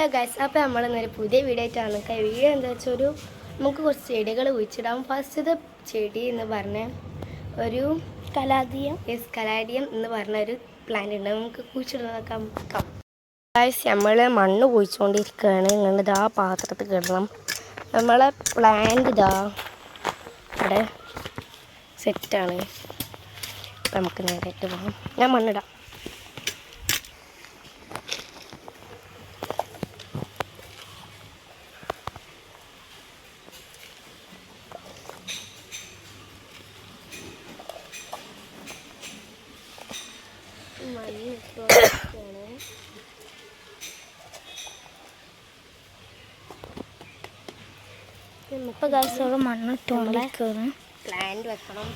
Guys അപ്പോൾ നമ്മൾ ഇന്നൊരു പുതിയ വീഡിയോ ആയിട്ടാണ്. വീഡിയോ എന്താ വെച്ചാൽ ഒരു നമുക്ക് കുറച്ച് ചെടികൾ കുഴിച്ചിടാം. ഫസ്റ്റത്തെ ചെടി എന്ന് പറഞ്ഞ ഒരു കലാദിയം യെസ് കലാദിയം എന്ന് പറഞ്ഞ ഒരു പ്ലാന്റ് ഉണ്ട്. നമുക്ക് കുഴിച്ചിടാൻ നോക്കാം. ഗൈസ് നമ്മൾ മണ്ണ് കുഴിച്ചുകൊണ്ടിരിക്കുകയാണ് ഇങ്ങനെ ഇതാ പാത്രത്തിൽ കിടണം. നമ്മളെ പ്ലാന്റ് ഇതാ ഇവിടെ സെറ്റാണ് നമുക്ക് നേരിട്ട് പോകാം. ഞാൻ മണ്ണിടാം മണ്ണ് ഇട്ടുകൊണ്ടിരിക്കുകയാണ് ഇപ്പൊ ഗാസോടെ മണ്ണിട്ടുകൊണ്ടിരിക്കുകയാണ് പ്ലാന്റ് വെക്കണം.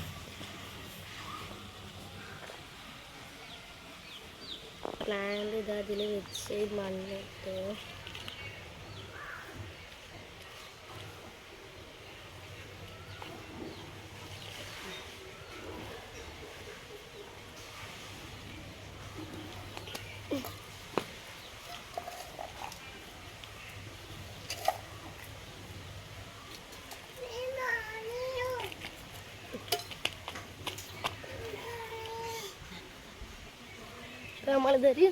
പ്ലാന്റ് ഇതാ അതിൽ വെച്ച് മണ്ണിട്ട് ഇപ്പൊ നമ്മളിതൊരു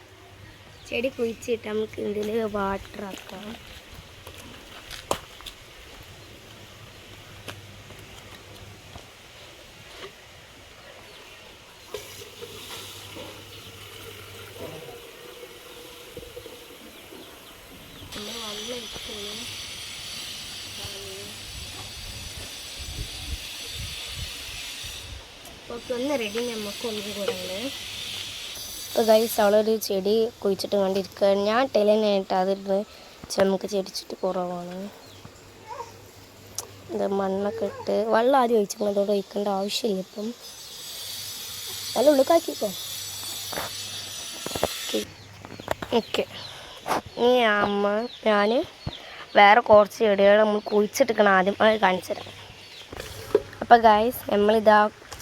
ചെടി കുഴിച്ചിട്ട് നമുക്ക് ഇതിൽ വാട്ടർ ആക്കാം. ഒന്ന് റെഡി നമുക്ക് ഒന്നും കൂടെ ഇപ്പോൾ ഗൈസ് അവളൊരു ചെടി കുഴിച്ചിട്ട് കണ്ടിരിക്കുക ഞാൻ ടെലിനായിട്ട് അതിരുന്ന് നമുക്ക് ചെടിച്ചിട്ട് കുറവാണ്. ഇത് മണ്ണൊക്കെ ഇട്ട് വെള്ളം ആദ്യം ഒഴിച്ചു അതോടെ ഒഴിക്കേണ്ട ആവശ്യമില്ല ഇപ്പം. നല്ല ഉള്ളിക്കാക്കിക്കോ. ഓക്കെ ഈ അമ്മ ഞാൻ വേറെ കുറച്ച് ചെടികൾ നമ്മൾ കുഴിച്ചിട്ടിരിക്കണം ആദ്യം അത് കാണിച്ചു തരാം. അപ്പോൾ ഗൈസ് നമ്മളിതാ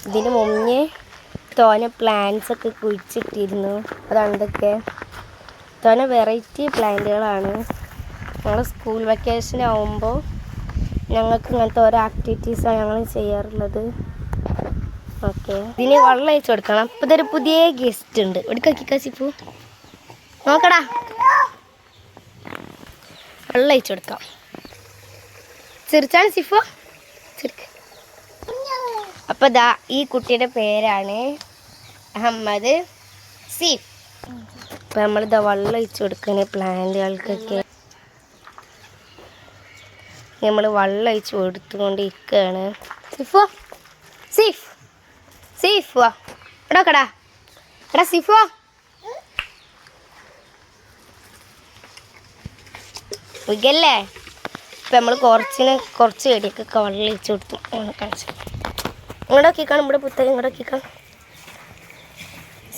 ഇതിന് മുന്നേ തോന പ്ലാന്റ്സ് ഒക്കെ കുഴിച്ചിട്ടിരുന്നു. അതാണ് തോന വെറൈറ്റി പ്ലാന്റുകളാണ് ഞങ്ങൾ സ്കൂൾ വെക്കേഷൻ ആവുമ്പോൾ ഞങ്ങൾക്ക് ഇങ്ങനത്തെ ഓരോ ആക്ടിവിറ്റീസാണ് ഞങ്ങൾ ചെയ്യാറുള്ളത്. ഓക്കെ ഇതിന് വെള്ളം അയച്ചു കൊടുക്കണം. അപ്പം ഇതൊരു പുതിയ ഗസ്റ്റ് ഉണ്ട്. എടുക്കി പോ. നോക്കടാ. വെള്ളം അയച്ചു കൊടുക്കാം. ചിരിച്ചാണ് സിഫോ. ചിരിക്ക്. അപ്പോൾ ദാ ഈ കുട്ടിയുടെ പേരാണ് അഹമ്മദ് സീഫ് ഇപ്പം നമ്മളിതാ വെള്ളം ഒഴിച്ചു കൊടുക്കണ പ്ലാന്റ് പ്ലാന്റുകൾക്കൊക്കെ നമ്മൾ വെള്ളം ഒഴിച്ചു കൊടുത്തുകൊണ്ടിരിക്കുകയാണ് സിഫോ സീഫ്. സീഫ് വാ എടാ കടാ. എടാ സിഫ് വാ ഇപ്പം നമ്മൾ കുറച്ചിന് കുറച്ച് ചെടിയൊക്കെ വെള്ളം ഒഴിച്ചു കൊടുത്തു. കാണിച്ചു ഇങ്ങോട്ടൊക്കെ കാണും ഇവിടെ പുത്തകം ഇങ്ങോട്ടൊക്കെ നോക്കിക്കാണ്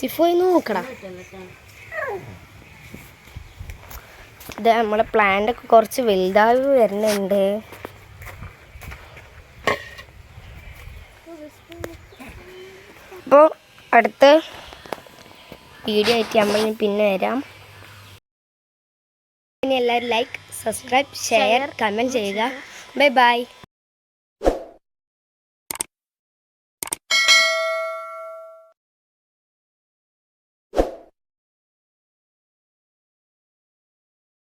സിഫോയി നോക്കടാ. ഇത് നമ്മളെ പ്ലാന്റൊക്കെ കുറച്ച് വലുതായി വരുന്നുണ്ട്. അപ്പോൾ അടുത്ത വീഡിയോ ആയിട്ട് നമ്മൾ പിന്നെ വരാം. ഇനി എല്ലാവരും ലൈക്ക് സബ്സ്ക്രൈബ് ഷെയർ കമന്റ് ചെയ്യുക. Bye bye